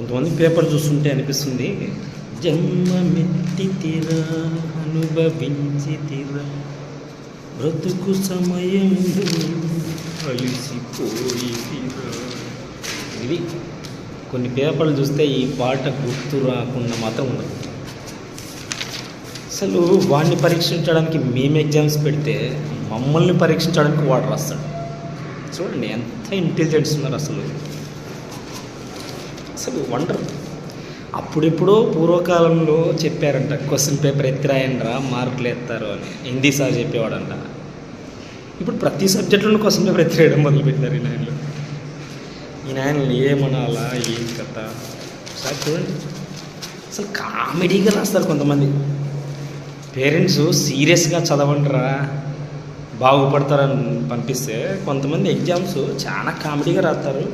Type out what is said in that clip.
కొంతమంది పేపర్ చూస్తుంటే అనిపిస్తుంది. జన్మమెత్తి తీరా అనుభవించి తీరా బ్రతుకు సమయం అలిసిపోయి ఇది కొన్ని పేపర్లు చూస్తే ఈ పాట గుర్తు రాకుండా మాత్రం ఉండదు. అసలు వాడిని పరీక్షించడానికి మేము ఎగ్జామ్స్ పెడితే మమ్మల్ని పరీక్షించడానికి వాడు రాస్తాడు. చూడండి ఎంత ఇంటెలిజెన్స్ ఉన్నారు అసలు. అసలు వండర్. అప్పుడెప్పుడో పూర్వకాలంలో చెప్పారంట క్వశ్చన్ పేపర్ ఎత్తిరాయండ్రా మార్కులు ఎత్తారు అని. హిందీ సార్ చెప్పేవాడంట. ఇప్పుడు ప్రతి సబ్జెక్టులో క్వశ్చన్ పేపర్ ఎత్తిరేయడం మొదలుపెట్టారు ఈ నాయనలు. ఈ నాయనలు ఏమనాలా ఏం కథ? ఒకసారి చూడండి. అసలు కామెడీగా రాస్తారు కొంతమంది. పేరెంట్స్ సీరియస్గా చదవండిరా బాగుపడతారని పంపిస్తే కొంతమంది ఎగ్జామ్స్ చాలా కామెడీగా రాస్తారు.